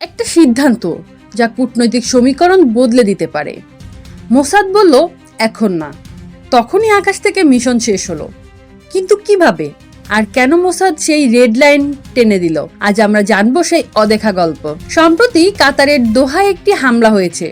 একটা সিদ্ধান্ত যা কূটনৈতিক সমীকরণ বদলে দিতে পারে। মোসাদ বলল, এখন না। তখনই আকাশ থেকে মিশন শেষ হলো। কিন্তু কীভাবে? আর কেন মোসাদ সেই রেড লাইন টেনে দিল? আজ আমরা জানব সেই অদেখা গল্প। সম্প্রতি কাতারের দোহায় একটি হামলা হয়েছে,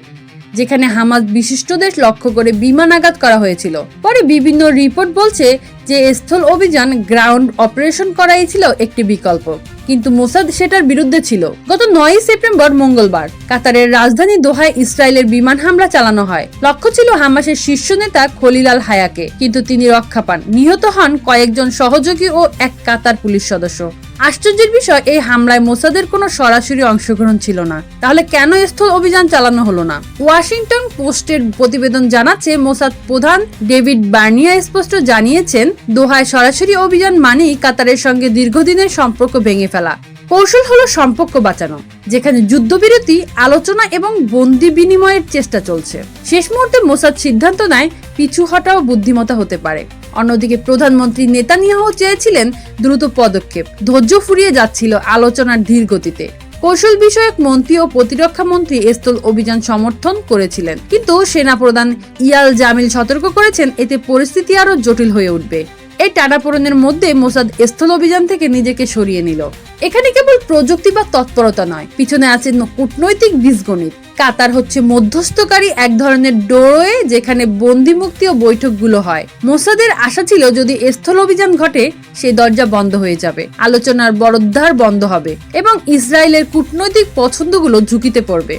যেখানে হামাজ বিশিষ্টদের লক্ষ্য করে বিমান আঘাত করা হয়েছিল। পরে বিভিন্ন রিপোর্ট বলছে যে স্থল অভিযান, গ্রাউন্ড অপারেশন করাই ছিল একটি বিকল্প। কিন্তু মোসাদ সেটার বিরুদ্ধে ছিল। গত নয় সেপ্টেম্বর মঙ্গলবার কাতারের রাজধানী দোহায় ইসরায়েলের বিমান হামলা চালানো হয়। লক্ষ্য ছিল হামাসের শীর্ষ নেতা খলিলাল হায়াকে, কিন্তু তিনি রক্ষা পান। নিহত হন কয়েকজন সহযোগী ও এক কাতার পুলিশ সদস্য। আশ্চর্যের বিষয়, এই হামলায় মোসাদের কোনো সরাসরি অংশগ্রহণ ছিল না। তাহলে কেন স্থল অভিযান চালানো হলো না? ওয়াশিংটন পোস্টের প্রতিবেদন জানাচ্ছে, মোসাদ প্রধান ডেভিড বার্নিয়া স্পষ্ট জানিয়েছেন, দোহায় সরাসরি অভিযান মানেই কাতারের সঙ্গে দীর্ঘদিনের সম্পর্ক ভেঙে ফেলা। কৌশল হলো সম্পর্ক বাঁচানো, যেখানে যুদ্ধবিরতি, আলোচনা এবং বন্দি বিনিময়ের চেষ্টা চলছে। শেষ মুহূর্তে মোসাদ সিদ্ধান্ত নেয়, পিছু হটাও বুদ্ধিমতা হতে পারে। অন্যদিকে প্রধানমন্ত্রী নেতানিয়াহু চেয়েছিলেন দ্রুত পদক্ষেপ, ধৈর্য ফুরিয়ে যাচ্ছিল আলোচনার ধীর গতিতে কৌশল বিষয়ক মন্ত্রী ও প্রতিরক্ষা মন্ত্রী স্থল অভিযান সমর্থন করেছিলেন। কিন্তু সেনাপ্রধান ইয়াল জামিল সতর্ক করেছেন, এতে পরিস্থিতি আরও জটিল হয়ে উঠবে। এই টানাপোড়েনের মধ্যে মোসাদ স্থল অভিযান থেকে নিজেকে সরিয়ে নিল। এখানে কেবল প্রযুক্তি বা তৎপরতা নয়, পিছনে আছে কূটনৈতিক বীজগণিত। কাতার হচ্ছে মধ্যস্থকারী এক ধরনের ডোরওয়ে যেখানে বন্দি মুক্তি ও বৈঠকগুলো হয়। মোসাদের আশা ছিল যদি স্থল অভিযান ঘটে সেই দরজা বন্ধ হয়ে যাবে, আলোচনার বরদ্ধার বন্ধ হবে এবং ইসরায়েলের কূটনৈতিক পছন্দগুলো ঝুঁকিতে পড়বে।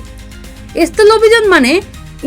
স্থল অভিযান মানে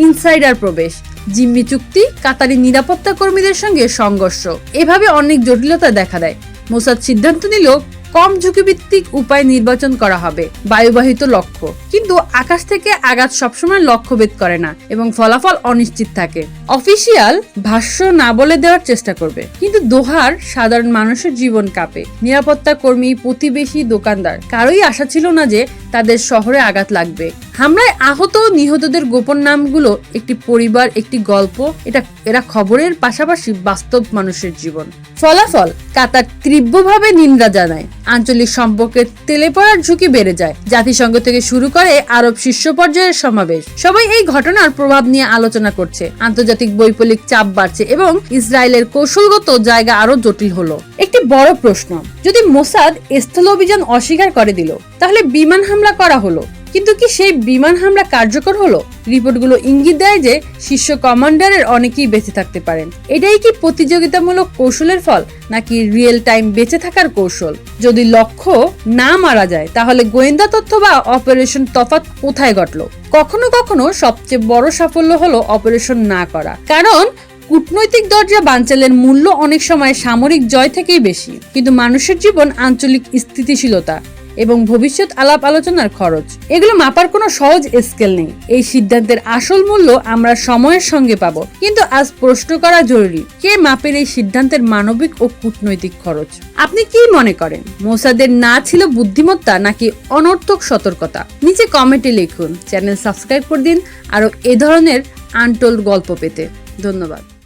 ইনসাইডার প্রবেশ। জিম্মি চুক্তি, কাতারি নিরাপত্তা কর্মীদের সঙ্গে সংঘর্ষ। এভাবে অনেক জটিলতা দেখা দেয়। মোসাদ সিদ্ধান্ত নিল, কম ঝুঁকিভিত্তিক উপায় নির্বাচন করা হবে, বায়ুবাহিত লক্ষ্য। কিন্তু আকাশ থেকে আঘাত সবসময় লক্ষ্যভেদ করে না এবং ফলাফল অনিশ্চিত থাকে। অফিসিয়াল ভাষ্য না বলে দেওয়ার চেষ্টা করবে। কিন্তু দোহার সাধারণ মানুষের জীবন কাঁপে। নিরাপত্তা কর্মী, প্রতিবেশী, দোকানদার কারোই আশা ছিল না যে তাদের শহরে আঘাত লাগবে। হামলায় আহত নিহতদের গোপন নামগুলো, একটি পরিবার, একটি গল্প, এটা, এরা খবরের পাশাপাশি বাস্তব মানুষের জীবন। ফলাফল, কাতার তীব্রভাবে নিন্দা জানায়। আঞ্চলিক সম্পর্কের তেলে পড়ার ঝুঁকি বেড়ে যায়। জাতিসংঘ থেকে শুরু করে আরব শীর্ষ পর্যায়ের সমাবেশ। সবাই এই ঘটনার প্রভাব নিয়ে আলোচনা করছে। আন্তর্জাতিক বৈপলিক চাপ বাড়ছে এবং ইসরায়েলের কৌশলগত জায়গা আরও জটিল হলো। একটি বড় প্রশ্ন, যদি মোসাদ স্থল অভিযান অস্বীকার করে দিল তাহলে বিমান হামলা করা হলো। কিন্তু কি সেই বিমান হামলা কার্যকর হলো? রিপোর্টগুলো ইঙ্গিত দেয় যে শীর্ষ কমান্ডারের অনেকেই বেঁচে থাকতে পারেন। এটাই কি প্রতিযোগিতামূলক কৌশলের ফল, নাকি রিয়েল টাইম বেঁচে থাকার কৌশল? যদি লক্ষ্য না মারা যায়, তাহলে গোয়েন্দা তথ্য বা অপারেশন তফাৎ কোথায় ঘটলো? কখনো কখনো সবচেয়ে বড় সাফল্য হলো অপারেশন না করা। কারণ কূটনৈতিক দরজা বাঞ্চালের মূল্য অনেক সময় সামরিক জয় থেকেই বেশি। কিন্তু মানুষের জীবন আঞ্চলিক স্থিতিশীলতা। এবং ভবিষ্যৎ আলাপ আলোচনার খরচ। এগুলো মাপার কোনো সহজ স্কেল নেই। এই সিদ্ধান্তের আসল মূল্য আমরা সময়ের সঙ্গে পাবো। কিন্তু আজ প্রশ্ন করা জরুরি, কে মাপের এই সিদ্ধান্তের মানবিক ও কূটনৈতিক খরচ? আপনি কি মনে করেন? মোসাদের না ছিল বুদ্ধিমত্তা নাকি অনর্থক সতর্কতা? নিচে কমেন্টে লিখুন। চ্যানেল সাবস্ক্রাইব করে দিন। আরও এ ধরনের আনটোল্ড গল্প পেতে। ধন্যবাদ।